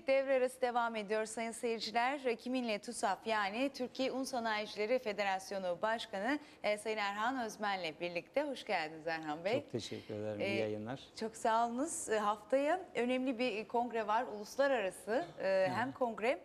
Evet devre arası devam ediyor sayın seyirciler. Kiminle TUSAF yani Türkiye Un Sanayicileri Federasyonu Başkanı e, Sayın Erhan Özmen'le birlikte. Hoş geldiniz Erhan Bey. Çok teşekkür ederim. İyi Ee, yayınlar. Çok sağ olunuz. E, Haftaya önemli bir kongre var. Uluslararası e, hem kongre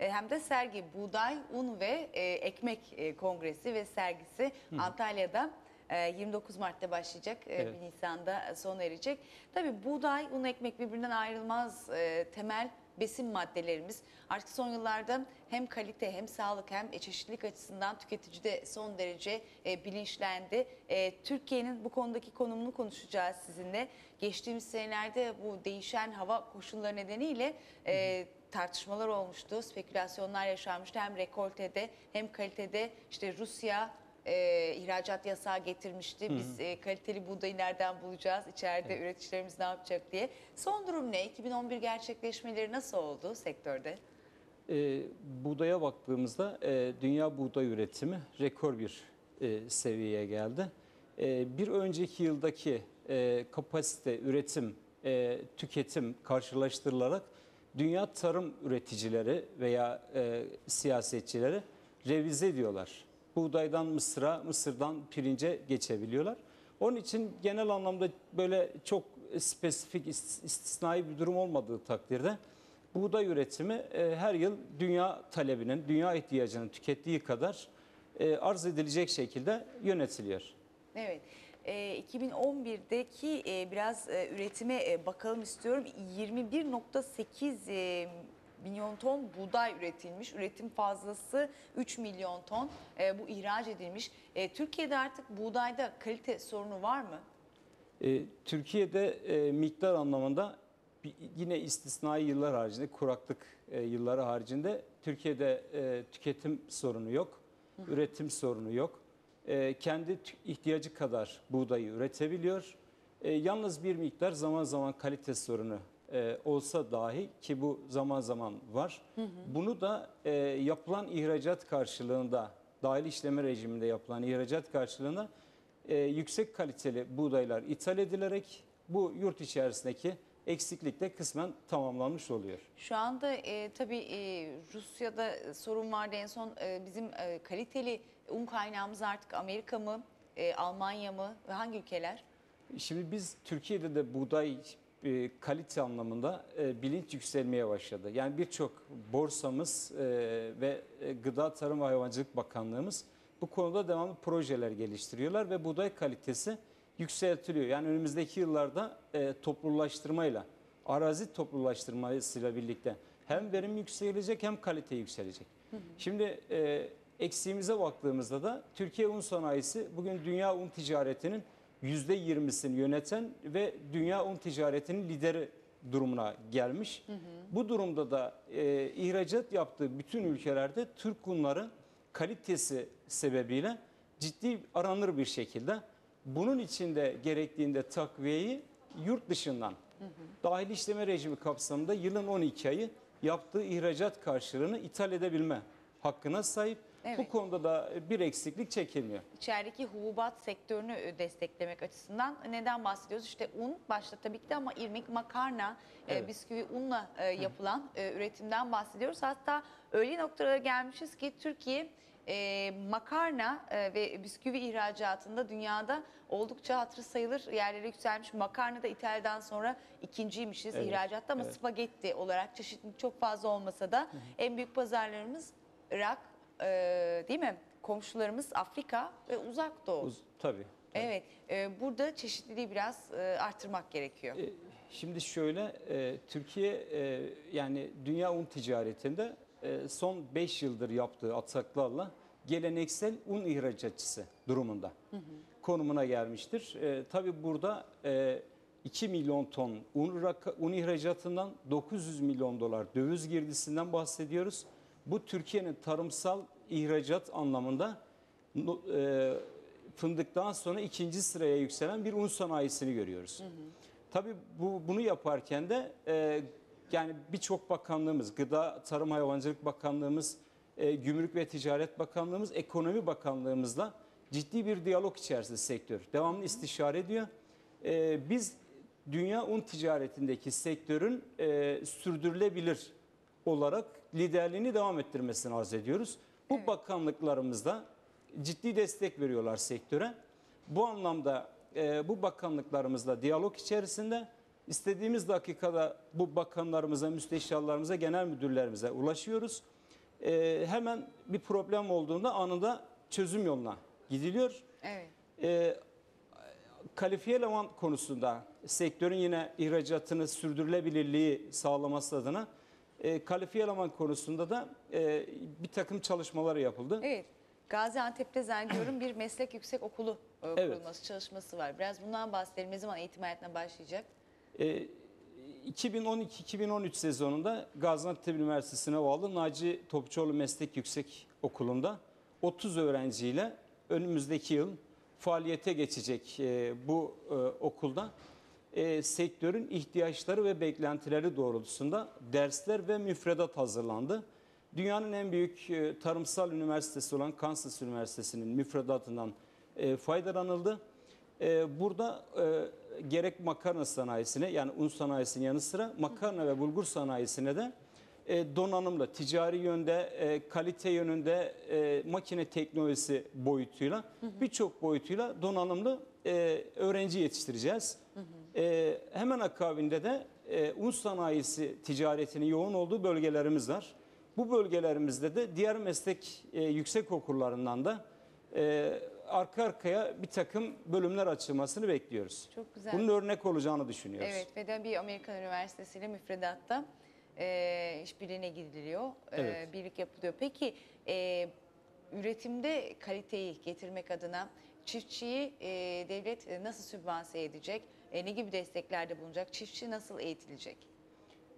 e, hem de sergi Buğday, Un ve e, Ekmek e, Kongresi ve sergisi Antalya'da e, 29 Mart'ta başlayacak. e, Evet. 1 Nisan'da sona erecek. Tabii buğday, un, ekmek birbirinden ayrılmaz e, temel besin maddelerimiz. Artık son yıllarda hem kalite hem sağlık hem çeşitlilik açısından tüketici de son derece e, bilinçlendi. E, Türkiye'nin bu konudaki konumunu konuşacağız sizinle. Geçtiğimiz senelerde bu değişen hava koşulları nedeniyle e, tartışmalar olmuştu, spekülasyonlar yaşanmıştı hem rekoltede hem kalitede. İşte Rusya e, ihracat yasağı getirmişti. Biz e, kaliteli buğdayı nereden bulacağız? İçeride üreticilerimiz ne yapacak diye. Son durum ne? 2011 gerçekleşmeleri nasıl oldu sektörde? Ee, buğdaya baktığımızda e, dünya buğday üretimi rekor bir e, seviyeye geldi. E, bir önceki yıldaki e, kapasite, üretim, e, tüketim karşılaştırılarak dünya tarım üreticileri veya e, siyasetçileri revize ediyorlar. Buğdaydan mısıra, mısırdan pirince geçebiliyorlar. Onun için genel anlamda böyle çok spesifik, is- istisnai bir durum olmadığı takdirde buğday üretimi e, her yıl dünya talebinin, dünya ihtiyacının tükettiği kadar e, arz edilecek şekilde yönetiliyor. Evet. E, 2011'deki e, biraz üretime bakalım istiyorum. 21.8 e, milyon ton buğday üretilmiş. Üretim fazlası 3 milyon ton. E, bu ihraç edilmiş. E, Türkiye'de artık buğdayda kalite sorunu var mı? E, Türkiye'de e, miktar anlamında bir- yine istisnai yıllar haricinde, kuraklık e, yılları haricinde Türkiye'de e, tüketim sorunu yok, üretim sorunu yok. E, kendi ihtiyacı kadar buğdayı üretebiliyor. E, yalnız bir miktar zaman zaman kalite sorunu e, olsa dahi ki bu zaman zaman var. Bunu da e, yapılan ihracat karşılığında, dahil işleme rejiminde yapılan ihracat karşılığında e, yüksek kaliteli buğdaylar ithal edilerek bu yurt içerisindeki eksiklik de kısmen tamamlanmış oluyor. Şu anda e, tabii e, Rusya'da sorun vardı en son e, bizim e, kaliteli un kaynağımız artık Amerika mı, e, Almanya mı ve hangi ülkeler? Şimdi biz Türkiye'de de buğday e, kalite anlamında e, bilinç yükselmeye başladı. Yani birçok borsamız e, ve Gıda Tarım ve Hayvancılık Bakanlığımız bu konuda devamlı projeler geliştiriyorlar ve buğday kalitesi yükseltiliyor. Yani önümüzdeki yıllarda e, toplulaştırmayla, arazi toplulaştırmasıyla birlikte hem verim yükselecek hem kalite yükselecek. Şimdi e, eksiğimize baktığımızda da Türkiye un sanayisi bugün dünya un ticaretinin %20'sini yöneten ve dünya un ticaretinin lideri durumuna gelmiş. Bu durumda da e, ihracat yaptığı bütün ülkelerde Türk unları kalitesi sebebiyle ciddi aranır bir şekilde. Bunun için de gerektiğinde takviyeyi yurt dışından dahil işleme rejimi kapsamında yılın 12 ayı yaptığı ihracat karşılığını ithal edebilme hakkına sahip. Evet. Bu konuda da bir eksiklik çekilmiyor. İçerideki hububat sektörünü e, desteklemek açısından neden bahsediyoruz? İşte un başta tabii ki de ama irmik, makarna, e, Evet. bisküvi unla e, yapılan e, üretimden bahsediyoruz. Hatta öyle noktalara gelmişiz ki Türkiye e, makarna e, ve bisküvi ihracatında dünyada oldukça hatırı sayılır yerlere yükselmiş. Makarna da İtalya'dan sonra ikinciymişiz Evet, ihracatta ama evet. spagetti olarak çeşitlilik çok fazla olmasa da en büyük pazarlarımız Irak e, değil mi? Komşularımız Afrika ve Uzak Doğu. Uz- tabii. Evet, e, burada çeşitliliği biraz e, artırmak gerekiyor. E, Şimdi şöyle, e, Türkiye e, yani dünya un ticaretinde e, son 5 yıldır yaptığı ataklarla geleneksel un ihracatçısı durumunda konumuna gelmiştir. E, tabii burada e, 2 milyon ton un, un ihracatından 900 milyon dolar döviz girdisinden bahsediyoruz. Bu Türkiye'nin tarımsal ihracat anlamında e, fındıktan sonra ikinci sıraya yükselen bir un sanayisini görüyoruz. Tabii bu bunu yaparken de e, yani birçok bakanlığımız, Gıda Tarım Hayvancılık Bakanlığımız, e, Gümrük ve Ticaret Bakanlığımız, Ekonomi Bakanlığımızla ciddi bir diyalog içerisinde sektör. Devamlı istişare ediyor. E, biz dünya un ticaretindeki sektörün e, sürdürülebilir olarak liderliğini devam ettirmesini arz ediyoruz. Bu Evet. bakanlıklarımızda ciddi destek veriyorlar sektöre. Bu anlamda e, bu bakanlıklarımızla diyalog içerisinde istediğimiz dakikada bu bakanlarımıza, müsteşarlarımıza, genel müdürlerimize ulaşıyoruz. E, hemen bir problem olduğunda anında çözüm yoluna gidiliyor. Evet. E, kalifiye eleman konusunda sektörün yine ihracatını sürdürülebilirliği sağlaması adına e, kalifiye eleman konusunda da e, bir takım çalışmalar yapıldı. Evet. Gaziantep'te zannediyorum bir meslek yüksek okulu e, Evet. kurulması çalışması var. Biraz bundan bahsedelim. Ne zaman eğitim hayatına başlayacak? E, 2012-2013 sezonunda Gaziantep Üniversitesi'ne bağlı Naci Topçuoğlu Meslek Yüksek Okulu'nda 30 öğrenciyle önümüzdeki yıl faaliyete geçecek e, bu e, okulda e, sektörün ihtiyaçları ve beklentileri doğrultusunda dersler ve müfredat hazırlandı. Dünyanın en büyük e, tarımsal üniversitesi olan Kansas Üniversitesi'nin müfredatından e, faydalanıldı. Ee, Burada e, gerek makarna sanayisine yani un sanayisinin yanı sıra makarna ve bulgur sanayisine de e, donanımla, ticari yönde, e, kalite yönünde, e, makine teknolojisi boyutuyla birçok boyutuyla donanımlı e, öğrenci yetiştireceğiz. E, hemen akabinde de e, un sanayisi ticaretinin yoğun olduğu bölgelerimiz var. Bu bölgelerimizde de diğer meslek e, yüksek okullarından da e, arka arkaya bir takım bölümler açılmasını bekliyoruz. Çok güzel. Bunun örnek olacağını düşünüyoruz. Evet ve de bir Amerikan Üniversitesi ile müfredatta e, işbirliğine gidiliyor. E, Evet. birlik yapılıyor. Peki e, üretimde kaliteyi getirmek adına çiftçiyi e, devlet e, nasıl sübvanse edecek? E, ne gibi desteklerde bulunacak? Çiftçi nasıl eğitilecek?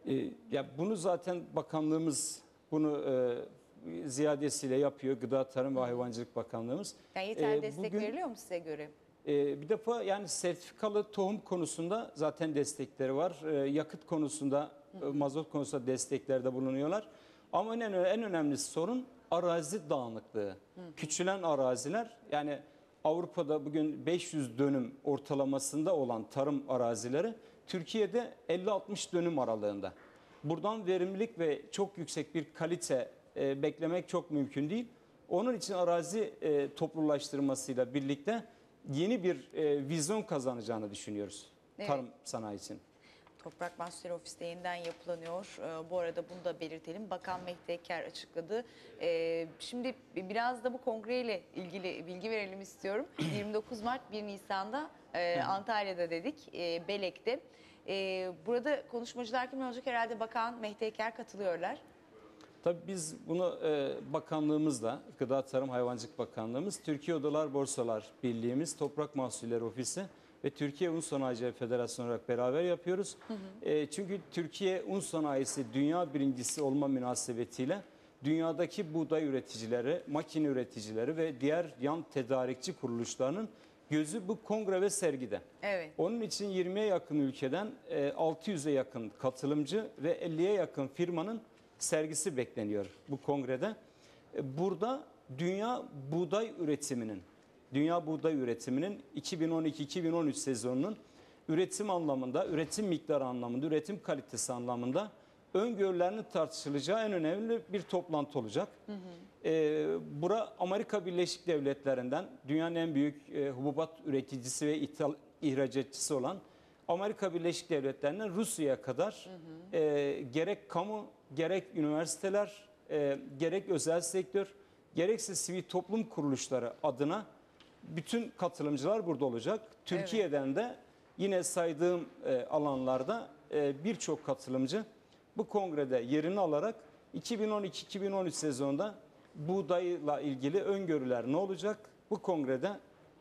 E, ya bunu zaten bakanlığımız bunu e, ziyadesiyle yapıyor. Gıda, Tarım ve Hayvancılık Bakanlığımız. Yani yeterli E, destek bugün- veriliyor mu size göre? E, bir defa yani sertifikalı tohum konusunda zaten destekleri var. E, yakıt konusunda, e, mazot konusunda desteklerde bulunuyorlar. Ama en, en önemli sorun arazi dağınıklığı. Küçülen araziler yani Avrupa'da bugün 500 dönüm ortalamasında olan tarım arazileri Türkiye'de 50-60 dönüm aralığında. Buradan verimlilik ve çok yüksek bir kalite e, beklemek çok mümkün değil. Onun için arazi e, toplulaştırmasıyla birlikte yeni bir e, vizyon kazanacağını düşünüyoruz Evet. tarım sanayisinin. Toprak Mahsulleri Ofisi'nde yeniden yapılanıyor. Ee, bu arada bunu da belirtelim. Bakan Mehdi Eker açıkladı. Ee, şimdi biraz da bu kongreyle ilgili bilgi verelim istiyorum. 29 Mart 1 Nisan'da e, Antalya'da dedik, e, Belek'te. E, burada konuşmacılar kim olacak? Herhalde Bakan Mehdi Eker katılıyorlar. Tabii biz bunu e, bakanlığımızla, Gıda Tarım Hayvancılık Bakanlığımız, Türkiye Odalar Borsalar Birliğimiz, Toprak Mahsulleri Ofisi ve Türkiye Un Sanayicileri Federasyonu olarak beraber yapıyoruz. E, çünkü Türkiye un sanayisi dünya birincisi olma münasebetiyle dünyadaki buğday üreticileri, makine üreticileri ve diğer yan tedarikçi kuruluşlarının gözü bu kongre ve sergide. Evet. Onun için 20'ye yakın ülkeden e, 600'e yakın katılımcı ve 50'ye yakın firmanın sergisi bekleniyor bu kongrede. E, Burada dünya buğday üretiminin, dünya buğday üretiminin 2012-2013 sezonunun üretim anlamında, üretim miktarı anlamında, üretim kalitesi anlamında öngörülerinin tartışılacağı en önemli bir toplantı olacak. Ee, bura Amerika Birleşik Devletleri'nden dünyanın en büyük e, hububat üreticisi ve ithal, ihracatçısı olan Amerika Birleşik Devletleri'nden Rusya'ya kadar e, gerek kamu, gerek üniversiteler, e, gerek özel sektör, gerekse sivil toplum kuruluşları adına bütün katılımcılar burada olacak. Türkiye'den de yine saydığım e, alanlarda e, birçok katılımcı bu kongrede yerini alarak 2012-2013 sezonunda buğdayla ilgili öngörüler ne olacak? Bu kongrede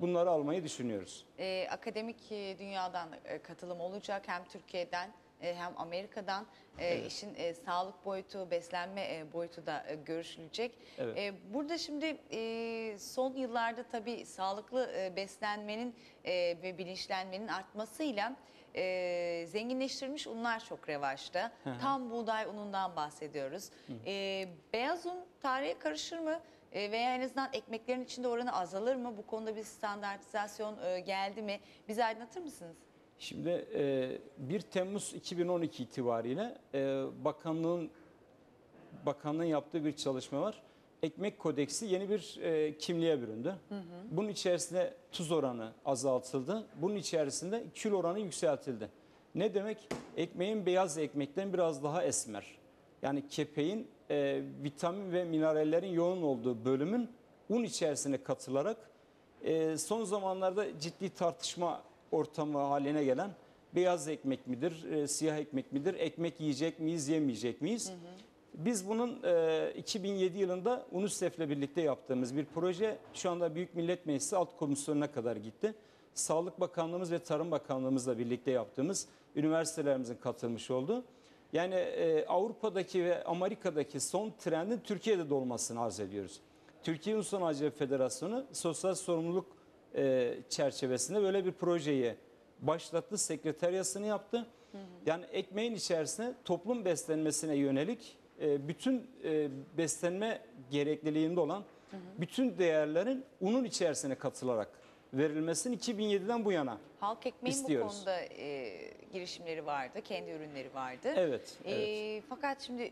bunları almayı düşünüyoruz. E, akademik e, dünyadan e, katılım olacak hem Türkiye'den e, hem Amerika'dan E, Evet. işin e, sağlık boyutu, beslenme e, boyutu da e, görüşülecek. Evet. E, burada şimdi e, son yıllarda tabii sağlıklı e, beslenmenin e, ve bilinçlenmenin artmasıyla e, zenginleştirilmiş unlar çok revaçta. Hı hı. Tam buğday unundan bahsediyoruz. E, beyaz un tarihe karışır mı? Veya en azından ekmeklerin içinde oranı azalır mı? Bu konuda bir standartizasyon geldi mi? Bizi aydınlatır mısınız? Şimdi e, 1 Temmuz 2012 itibariyle e, bakanlığın Bakanlığın yaptığı bir çalışma var. Ekmek kodeksi yeni bir e, kimliğe büründü. Bunun içerisinde tuz oranı azaltıldı. Bunun içerisinde kül oranı yükseltildi. Ne demek? Ekmeğin beyaz ekmekten biraz daha esmer. Yani kepeğin e, vitamin ve minerallerin yoğun olduğu bölümün un içerisine katılarak e, son zamanlarda ciddi tartışma ortamı haline gelen beyaz ekmek midir, e, siyah ekmek midir, ekmek yiyecek miyiz, yemeyecek miyiz? Biz bunun e, 2007 yılında UNICEF'le birlikte yaptığımız bir proje şu anda Büyük Millet Meclisi Alt Komisyonu'na kadar gitti. Sağlık Bakanlığımız ve Tarım Bakanlığımızla birlikte yaptığımız üniversitelerimizin katılmış olduğu. Yani e, Avrupa'daki ve Amerika'daki son trendin Türkiye'de de olmasını arz ediyoruz. Türkiye Ulusal Acil Federasyonu sosyal sorumluluk e, çerçevesinde böyle bir projeyi başlattı, sekreteryasını yaptı. Yani ekmeğin içerisine toplum beslenmesine yönelik e, bütün e, beslenme gerekliliğinde olan bütün değerlerin unun içerisine katılarak verilmesini 2007'den bu yana. Halk ekmeğin İstiyoruz. bu konuda e, girişimleri vardı, kendi ürünleri vardı. Evet, E, evet. fakat şimdi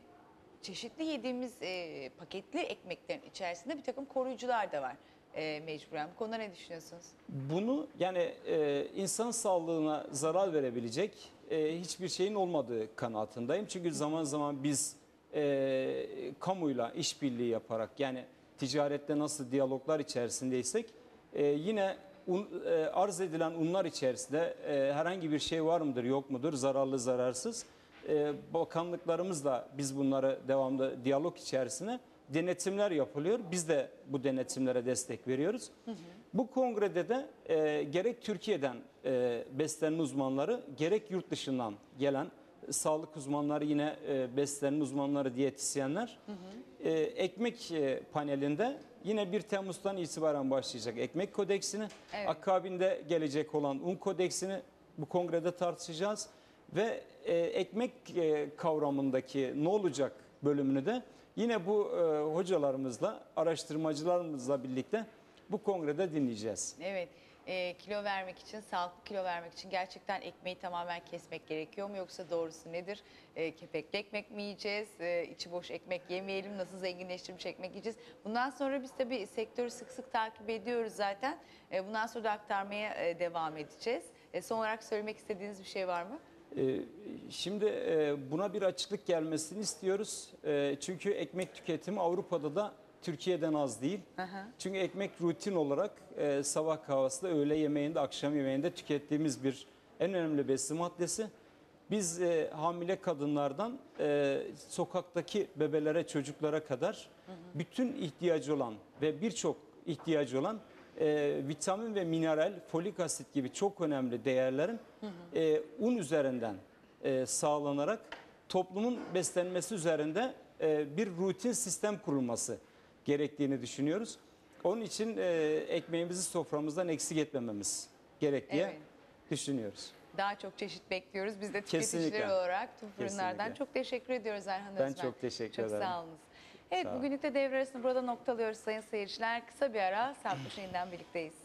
çeşitli yediğimiz e, paketli ekmeklerin içerisinde bir takım koruyucular da var e, mecburen. Bu konuda ne düşünüyorsunuz? Bunu yani e, insan sağlığına zarar verebilecek e, hiçbir şeyin olmadığı kanaatindeyim. Çünkü zaman zaman biz e, kamuyla işbirliği yaparak yani ticarette nasıl diyaloglar içerisindeysek e, yine un, e, arz edilen unlar içerisinde e, herhangi bir şey var mıdır yok mudur zararlı zararsız e, bakanlıklarımızla biz bunları devamlı diyalog içerisine denetimler yapılıyor. Biz de bu denetimlere destek veriyoruz. Bu kongrede de e, gerek Türkiye'den e, beslenme uzmanları gerek yurt dışından gelen sağlık uzmanları yine e, beslenme uzmanları diyetisyenler e, ekmek e, panelinde yine 1 Temmuz'dan itibaren başlayacak ekmek kodeksini Evet. akabinde gelecek olan un kodeksini bu kongrede tartışacağız ve e, ekmek e, kavramındaki ne olacak bölümünü de yine bu e, hocalarımızla araştırmacılarımızla birlikte bu kongrede dinleyeceğiz. Evet, e, kilo vermek için, sağlıklı kilo vermek için gerçekten ekmeği tamamen kesmek gerekiyor mu? Yoksa doğrusu nedir? E, kepekli ekmek mi yiyeceğiz? E, içi boş ekmek yemeyelim. Nasıl zenginleştirilmiş ekmek yiyeceğiz? Bundan sonra biz tabii sektörü sık sık takip ediyoruz zaten. E, bundan sonra da aktarmaya e, devam edeceğiz. E, son olarak söylemek istediğiniz bir şey var mı? Ee, Şimdi e, buna bir açıklık gelmesini istiyoruz. E, Çünkü ekmek tüketimi Avrupa'da da Türkiye'den az değil. Aha. Çünkü ekmek rutin olarak e, sabah kahvaltısında, öğle yemeğinde, akşam yemeğinde tükettiğimiz bir en önemli besin maddesi. Biz e, hamile kadınlardan e, sokaktaki bebelere, çocuklara kadar bütün ihtiyacı olan ve birçok ihtiyacı olan e, vitamin ve mineral, folik asit gibi çok önemli değerlerin e, un üzerinden e, sağlanarak toplumun beslenmesi üzerinde e, bir rutin sistem kurulması gerektiğini düşünüyoruz. Onun için e, ekmeğimizi soframızdan eksik etmememiz gerek diye Evet. düşünüyoruz. Daha çok çeşit bekliyoruz. Biz de tüketiciler Kesinlikle. olarak tüm fırınlardan Kesinlikle. çok teşekkür ediyoruz Erhan Ben Özmen. çok teşekkür Çok ederim. sağ olunuz. Evet bugünlük de devre arasını burada noktalıyoruz sayın seyirciler. Kısa bir ara yeniden birlikteyiz.